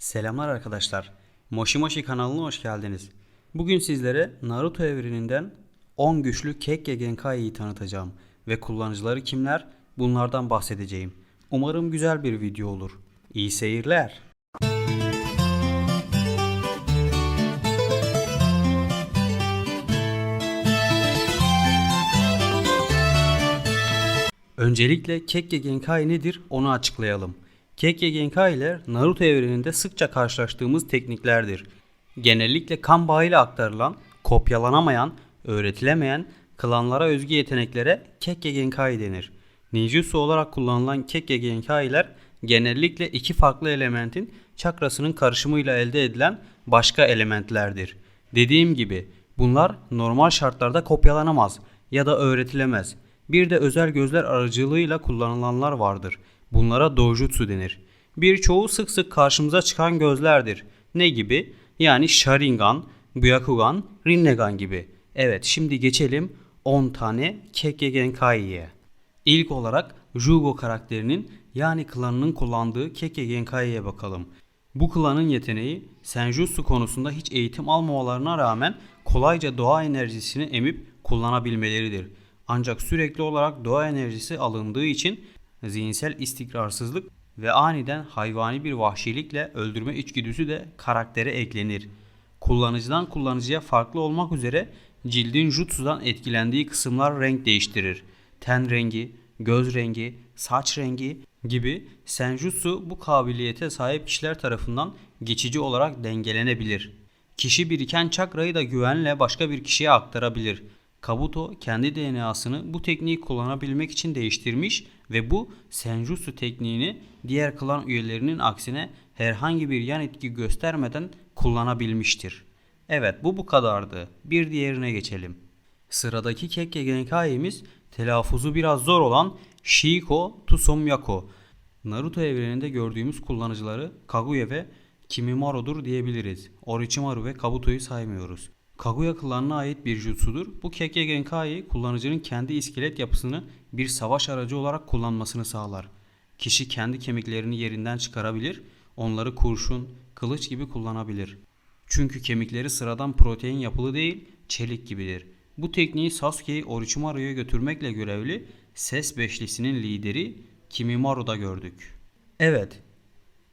Selamlar arkadaşlar. Moshi Moshi kanalına hoş geldiniz. Bugün sizlere Naruto evreninden 10 güçlü Kekke Genkai'yi tanıtacağım ve kullanıcıları kimler bunlardan bahsedeceğim. Umarım güzel bir video olur. İyi seyirler. Öncelikle Kekke Genkai nedir onu açıklayalım. Kekke Genkai'ler Naruto evreninde sıkça karşılaştığımız tekniklerdir. Genellikle kan bağıyla aktarılan, kopyalanamayan, öğretilemeyen, klanlara özgü yeteneklere Kekke Genkai denir. Ninjutsu olarak kullanılan Kekke Genkai'ler genellikle iki farklı elementin çakrasının karışımıyla elde edilen başka elementlerdir. Dediğim gibi bunlar normal şartlarda kopyalanamaz ya da öğretilemez. Bir de özel gözler aracılığıyla kullanılanlar vardır. Bunlara dojutsu denir. Birçoğu sık sık karşımıza çıkan gözlerdir. Ne gibi? Yani Sharingan, Byakugan, Rinnegan gibi. Evet şimdi geçelim 10 tane Kekke Genkai'ye. İlk olarak Jugo karakterinin yani klanının kullandığı Kekke Genkai'ye bakalım. Bu klanın yeteneği Senjutsu konusunda hiç eğitim almamalarına rağmen kolayca doğa enerjisini emip kullanabilmeleridir. Ancak sürekli olarak doğa enerjisi alındığı için zihinsel istikrarsızlık ve aniden hayvani bir vahşilikle öldürme içgüdüsü de karaktere eklenir. Kullanıcıdan kullanıcıya farklı olmak üzere cildin jutsudan etkilendiği kısımlar renk değiştirir. Ten rengi, göz rengi, saç rengi gibi senjutsu bu kabiliyete sahip kişiler tarafından geçici olarak dengelenebilir. Kişi biriken çakrayı da güvenle başka bir kişiye aktarabilir. Kabuto kendi DNA'sını bu tekniği kullanabilmek için değiştirmiş ve bu Senjutsu tekniğini diğer klan üyelerinin aksine herhangi bir yan etki göstermeden kullanabilmiştir. Evet bu bu kadardı. Bir diğerine geçelim. Sıradaki Kekke Genkai'miz telaffuzu biraz zor olan Shiko Tsusomyako. Naruto evreninde gördüğümüz kullanıcıları Kaguya ve Kimimoro'dur diyebiliriz. Orochimaru ve Kabuto'yu saymıyoruz. Kaguya klanına ait bir jutsudur. Bu Kekke Genkai kullanıcının kendi iskelet yapısını bir savaş aracı olarak kullanmasını sağlar. Kişi kendi kemiklerini yerinden çıkarabilir, onları kurşun, kılıç gibi kullanabilir. Çünkü kemikleri sıradan protein yapılı değil, çelik gibidir. Bu tekniği Sasuke'yi Orochimaru'ya götürmekle görevli Ses Beşlisi'nin lideri Kimimoro'da gördük. Evet,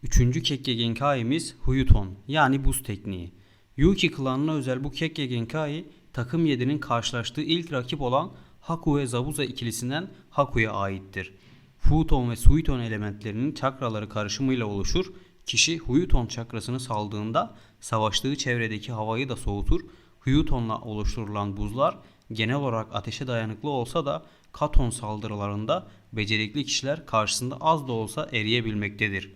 Üçüncü Kekke Genkai'miz Huyuton yani buz tekniği. Yuki klanına özel bu Kekke Genkai takım 7'nin karşılaştığı ilk rakip olan Haku ve Zabuza ikilisinden Haku'ya aittir. Futon ve Suiton elementlerinin çakraları karışımıyla oluşur. Kişi Huyuton çakrasını saldığında savaştığı çevredeki havayı da soğutur. Huyuton'la oluşturulan buzlar genel olarak ateşe dayanıklı olsa da Katon saldırılarında becerikli kişiler karşısında az da olsa eriyebilmektedir.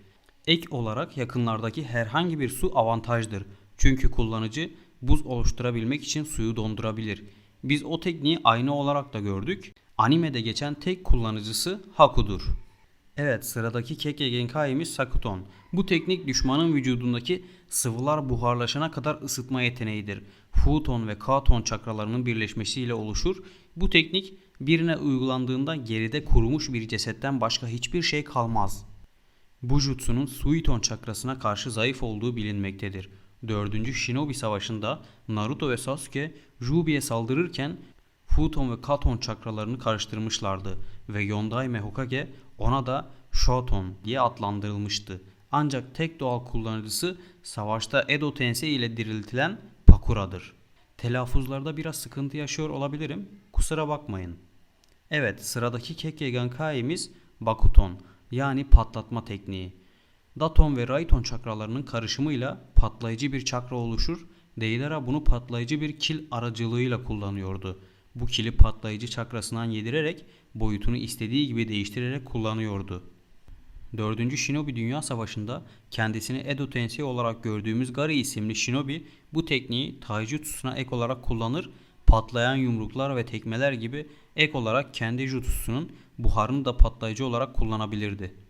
Ek olarak yakınlardaki herhangi bir su avantajdır. Çünkü kullanıcı buz oluşturabilmek için suyu dondurabilir. Biz o tekniği aynı olarak da gördük. Animede geçen tek kullanıcısı Haku'dur. Evet sıradaki Kekke Genkai'miz Sakuton. Bu teknik düşmanın vücudundaki sıvılar buharlaşana kadar ısıtma yeteneğidir. Futon ve Katon çakralarının birleşmesiyle oluşur. Bu teknik birine uygulandığında geride kurumuş bir cesetten başka hiçbir şey kalmaz. Bu jutsunun Suiton çakrasına karşı zayıf olduğu bilinmektedir. 4. Shinobi Savaşı'nda Naruto ve Sasuke Ruby'ye saldırırken Futon ve Katon çakralarını karıştırmışlardı ve Yondai ve Hokage ona da Shoton diye adlandırılmıştı. Ancak tek doğal kullanıcısı savaşta Edo Tensei ile diriltilen Pakura'dır. Telaffuzlarda biraz sıkıntı yaşıyor olabilirim. Kusura bakmayın. Evet sıradaki Kekke Genkai'miz Bakuton yani patlatma tekniği. Daton ve Raiton çakralarının karışımıyla patlayıcı bir çakra oluşur. Deidara bunu patlayıcı bir kil aracılığıyla kullanıyordu. Bu kili patlayıcı çakrasından yedirerek boyutunu istediği gibi değiştirerek kullanıyordu. 4. Shinobi Dünya Savaşı'nda kendisini Edo Tensei olarak gördüğümüz Gari isimli Shinobi bu tekniği Taijutsu'suna ek olarak kullanır, patlayan yumruklar ve tekmeler gibi ek olarak kendi jutsusunun buharını da patlayıcı olarak kullanabilirdi.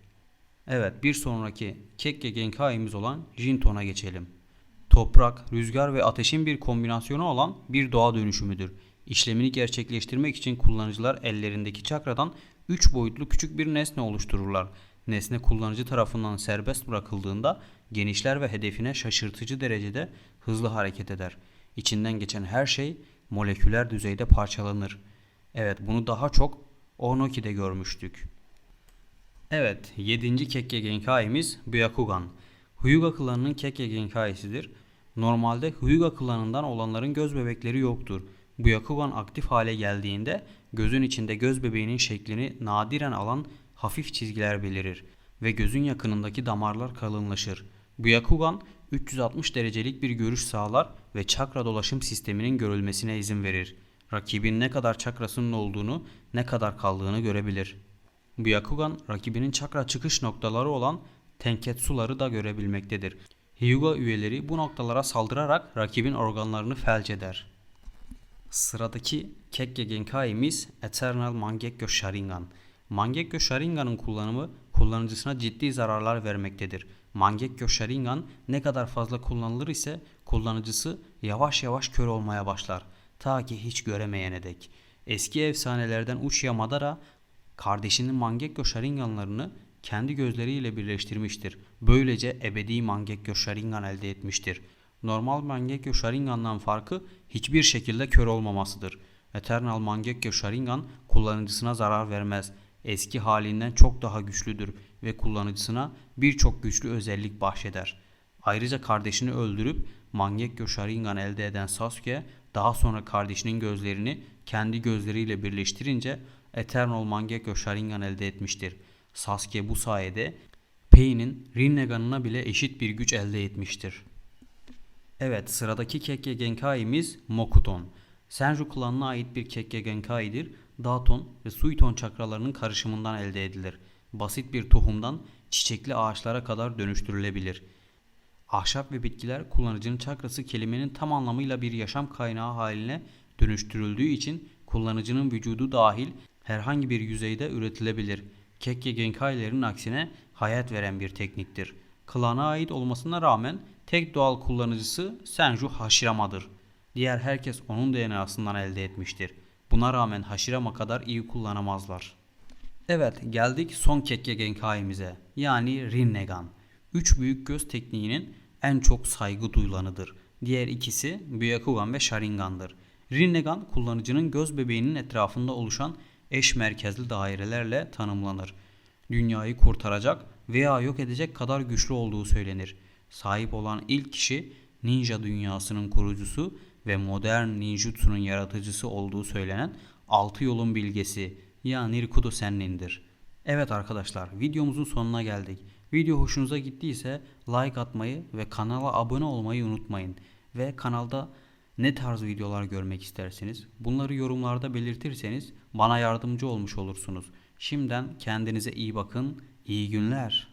Evet bir sonraki Kekke Genkai'miz olan Jinton'a geçelim. Toprak, rüzgar ve ateşin bir kombinasyonu olan bir doğa dönüşümüdür. İşlemini gerçekleştirmek için kullanıcılar ellerindeki çakradan 3 boyutlu küçük bir nesne oluştururlar. Nesne kullanıcı tarafından serbest bırakıldığında genişler ve hedefine şaşırtıcı derecede hızlı hareket eder. İçinden geçen her şey moleküler düzeyde parçalanır. Evet bunu daha çok Onoki'de görmüştük. Evet, 7. Kekke Genkai'miz Byakugan. Hyuga klanının Kekke Genkai'sidir. Normalde Hyuga klanından olanların göz bebekleri yoktur. Byakugan aktif hale geldiğinde gözün içinde göz bebeğinin şeklini nadiren alan hafif çizgiler belirir ve gözün yakınındaki damarlar kalınlaşır. Byakugan 360 derecelik bir görüş sağlar ve çakra dolaşım sisteminin görülmesine izin verir. Rakibin ne kadar çakrasının olduğunu, ne kadar kaldığını görebilir. Byakugan rakibinin çakra çıkış noktaları olan tenketsuları da görebilmektedir. Hyuga üyeleri bu noktalara saldırarak rakibin organlarını felç eder. Sıradaki Kekke Genkai'miz Eternal Mangekyo Sharingan. Mangekyo Sharingan'ın kullanımı kullanıcısına ciddi zararlar vermektedir. Mangekyo Sharingan ne kadar fazla kullanılır ise kullanıcısı yavaş yavaş kör olmaya başlar. Ta ki hiç göremeyene dek. Eski efsanelerden Uchiha Madara kardeşinin Mangekyo Sharinganlarını kendi gözleriyle birleştirmiştir. Böylece ebedi Mangekyo Sharingan elde etmiştir. Normal Mangekyo Sharingan'dan farkı hiçbir şekilde kör olmamasıdır. Eternal Mangekyo Sharingan kullanıcısına zarar vermez. Eski halinden çok daha güçlüdür ve kullanıcısına birçok güçlü özellik bahşeder. Ayrıca kardeşini öldürüp Mangekyo Sharingan elde eden Sasuke daha sonra kardeşinin gözlerini kendi gözleriyle birleştirince Eternal Mangekyo Sharingan elde etmiştir. Sasuke bu sayede Pain'in Rinnegan'ına bile eşit bir güç elde etmiştir. Evet sıradaki Kekke Genkai'miz Mokuton. Senju klanına ait bir Kekke Genkai'dir. Daton ve Suiton çakralarının karışımından elde edilir. Basit bir tohumdan çiçekli ağaçlara kadar dönüştürülebilir. Ahşap ve bitkiler kullanıcının çakrası kelimenin tam anlamıyla bir yaşam kaynağı haline dönüştürüldüğü için kullanıcının vücudu dahil herhangi bir yüzeyde üretilebilir. Kekke Genkai'lerin aksine hayat veren bir tekniktir. Klana ait olmasına rağmen tek doğal kullanıcısı Senju Hashirama'dır. Diğer herkes onun DNA'sından elde etmiştir. Buna rağmen Hashirama kadar iyi kullanamazlar. Evet geldik son Kekke Genkai'mize yani Rinnegan. Üç büyük göz tekniğinin en çok saygı duyulanıdır. Diğer ikisi Byakugan ve Sharingan'dır. Rinnegan kullanıcının göz bebeğinin etrafında oluşan eş merkezli dairelerle tanımlanır. Dünyayı kurtaracak veya yok edecek kadar güçlü olduğu söylenir. Sahip olan ilk kişi ninja dünyasının kurucusu ve modern ninjutsu'nun yaratıcısı olduğu söylenen altı yolun bilgesi yani Rikudo Sennin'dir. Evet arkadaşlar videomuzun sonuna geldik. Video hoşunuza gittiyse like atmayı ve kanala abone olmayı unutmayın. Ve kanalda ne tarz videolar görmek isterseniz bunları yorumlarda belirtirseniz bana yardımcı olmuş olursunuz. Şimdiden kendinize iyi bakın. İyi günler.